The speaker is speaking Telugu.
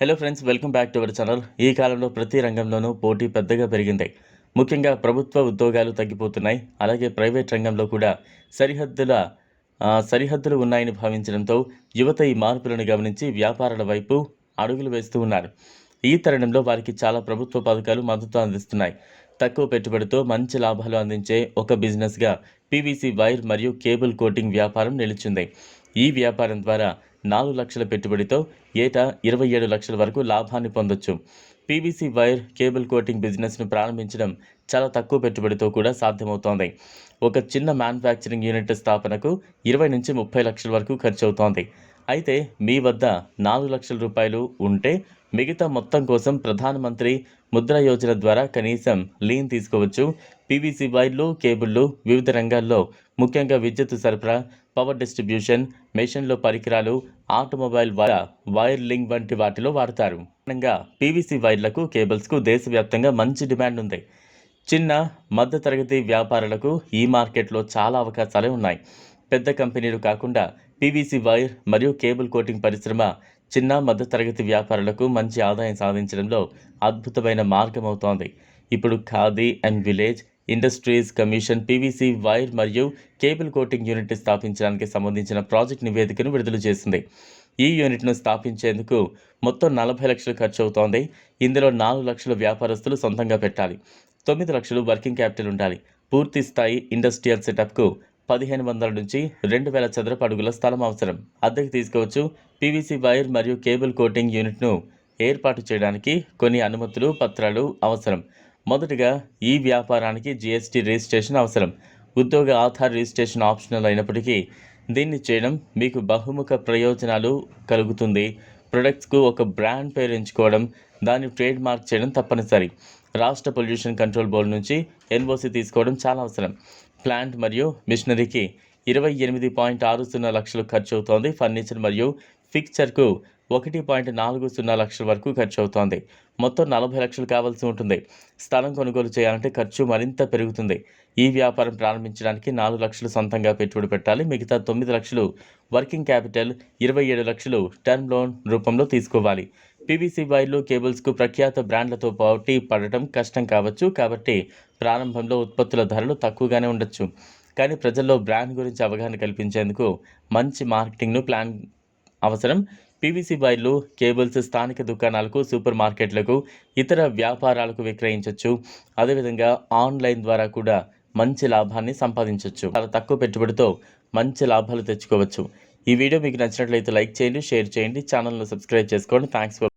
Hello friends welcome back to our channel ఈ కాలంలో ప్రతి రంగంలోనూ పోటీ పెద్దగా పెరిగింది. ముఖ్యంగా ప్రభుత్వ ఉద్యోగాలు తగ్గిపోతున్నాయి. అలాగే ప్రైవేట్ రంగంలో కూడా సరిహద్దుల సరిహద్దులు ఉన్నాయని భావించడంతో యువత ఈ మార్పులను గమనించి వ్యాపారాల వైపు అడుగులు వేస్తూ ఉన్నారు. ఈ తరుణంలో వారికి చాలా ప్రభుత్వ పథకాలు మద్దతు అందిస్తున్నాయి. తక్కువ పెట్టుబడితో మంచి లాభాలు అందించే ఒక బిజినెస్గా పీవీసీ వైర్ మరియు కేబుల్ కోటింగ్ వ్యాపారం నిలిచింది. ఈ వ్యాపారం ద్వారా నాలుగు లక్షల పెట్టుబడితో ఏటా ఇరవై ఏడు లక్షల వరకు లాభాన్ని పొందొచ్చు. పీవీసీ వైర్ కేబుల్ కోటింగ్ బిజినెస్ను ప్రారంభించడం చాలా తక్కువ పెట్టుబడితో కూడా సాధ్యమవుతోంది. ఒక చిన్న మ్యానుఫ్యాక్చరింగ్ యూనిట్ స్థాపనకు ఇరవై నుంచి ముప్పై లక్షల వరకు ఖర్చు అవుతోంది అయితే మీ వద్ద నాలుగు లక్షల రూపాయలు ఉంటే మిగతా మొత్తం కోసం ప్రధానమంత్రి ముద్ర యోజన ద్వారా కనీసం లీన్ తీసుకోవచ్చు. పీవీసీ వైర్లు కేబుళ్ళు వివిధ రంగాల్లో ముఖ్యంగా విద్యుత్ సరఫరా పవర్ డిస్ట్రిబ్యూషన్ మెషిన్లు పరికరాలు ఆటోమొబైల్ వై వైర్ లింక్ వంటి వాటిలో వాడతారు. కారణంగా పీవీసీ వైర్లకు కేబుల్స్కు దేశవ్యాప్తంగా మంచి డిమాండ్ ఉంది. చిన్న మధ్యతరగతి వ్యాపారులకు ఈ మార్కెట్లో చాలా అవకాశాలే ఉన్నాయి. పెద్ద కంపెనీలు కాకుండా పీవీసీ వైర్ మరియు కేబుల్ కోటింగ్ పరిశ్రమ చిన్న మధ్యతరగతి వ్యాపారులకు మంచి ఆదాయం సాధించడంలో అద్భుతమైన మార్గం అవుతోంది ఇప్పుడు Khadi and village industries commission PVC wire మరియు కేబుల్ కోటింగ్ యూనిట్ స్థాపించడానికి సంబంధించిన ప్రాజెక్ట్ నివేదికను విడుదల చేసింది. ఈ యూనిట్ను స్థాపించేందుకు మొత్తం నలభై లక్షలు ఖర్చు అవుతోంది ఇందులో నాలుగు లక్షల వ్యాపారస్తులు సొంతంగా పెట్టాలి. తొమ్మిది లక్షలు వర్కింగ్ క్యాపిటల్ ఉండాలి. పూర్తి స్థాయి ఇండస్ట్రియల్ సెటప్కు పదిహేను వందల నుంచి రెండు వేల చదరపు అడుగుల స్థలం అవసరం. అద్దెకు తీసుకోవచ్చు. పీవీసీ వైర్ మరియు కేబుల్ కోటింగ్ యూనిట్ను ఏర్పాటు చేయడానికి కొన్ని అనుమతులు పత్రాలు అవసరం. మొదటగా ఈ వ్యాపారానికి జీఎస్టీ రిజిస్ట్రేషన్ అవసరం. ఉద్యోగ ఆధార్ రిజిస్ట్రేషన్ ఆప్షనల్ అయినప్పటికీ దీన్ని చేయడం మీకు బహుముఖ ప్రయోజనాలు కలుగుతుంది. ప్రొడక్ట్స్కు ఒక బ్రాండ్ పేరు ఎంచుకోవడం దాన్ని ట్రేడ్ మార్క్ చేయడం తప్పనిసరి. రాష్ట్ర పొల్యూషన్ కంట్రోల్ బోర్డు నుంచి ఎన్ఓసి తీసుకోవడం చాలా అవసరం. ప్లాంట్ మరియు మిషనరీకి ఇరవై ఎనిమిది పాయింట్ ఆరు సున్నా లక్షలు ఖర్చు అవుతోంది. ఫర్నిచర్ మరియు ఫిక్చర్కు ఒకటి పాయింట్ నాలుగు సున్నా లక్షల వరకు ఖర్చు అవుతోంది మొత్తం నలభై లక్షలు కావాల్సి ఉంటుంది. స్థలం కొనుగోలు చేయాలంటే ఖర్చు మరింత పెరుగుతుంది. ఈ వ్యాపారం ప్రారంభించడానికి నాలుగు లక్షలు సొంతంగా పెట్టుబడి పెట్టాలి. మిగతా తొమ్మిది లక్షలు వర్కింగ్ క్యాపిటల్ ఇరవై ఏడు లక్షలు టర్మ్ లోన్ రూపంలో తీసుకోవాలి. పీవీసీ వైర్లు కేబుల్స్కు ప్రఖ్యాత బ్రాండ్లతో పోటీ పడటం కష్టం కావచ్చు. కాబట్టి ప్రారంభంలో ఉత్పత్తుల ధరలు తక్కువగానే ఉండొచ్చు. కానీ ప్రజల్లో బ్రాండ్ గురించి అవగాహన కల్పించేందుకు మంచి మార్కెటింగ్ను ప్లాన్ అవసరం. పీవీసీ వైర్లు కేబుల్స్ స్థానిక దుకాణాలకు సూపర్ మార్కెట్లకు ఇతర వ్యాపారాలకు విక్రయించవచ్చు అదేవిధంగా ఆన్లైన్ ద్వారా కూడా మంచి లాభాన్ని సంపాదించవచ్చు చాలా తక్కువ పెట్టుబడితో మంచి లాభాలు తెచ్చుకోవచ్చు. ఈ వీడియో మీకు నచ్చినట్లయితే లైక్ చేయండి షేర్ చేయండి ఛానల్ను సబ్స్క్రైబ్ చేసుకోండి. Thanks for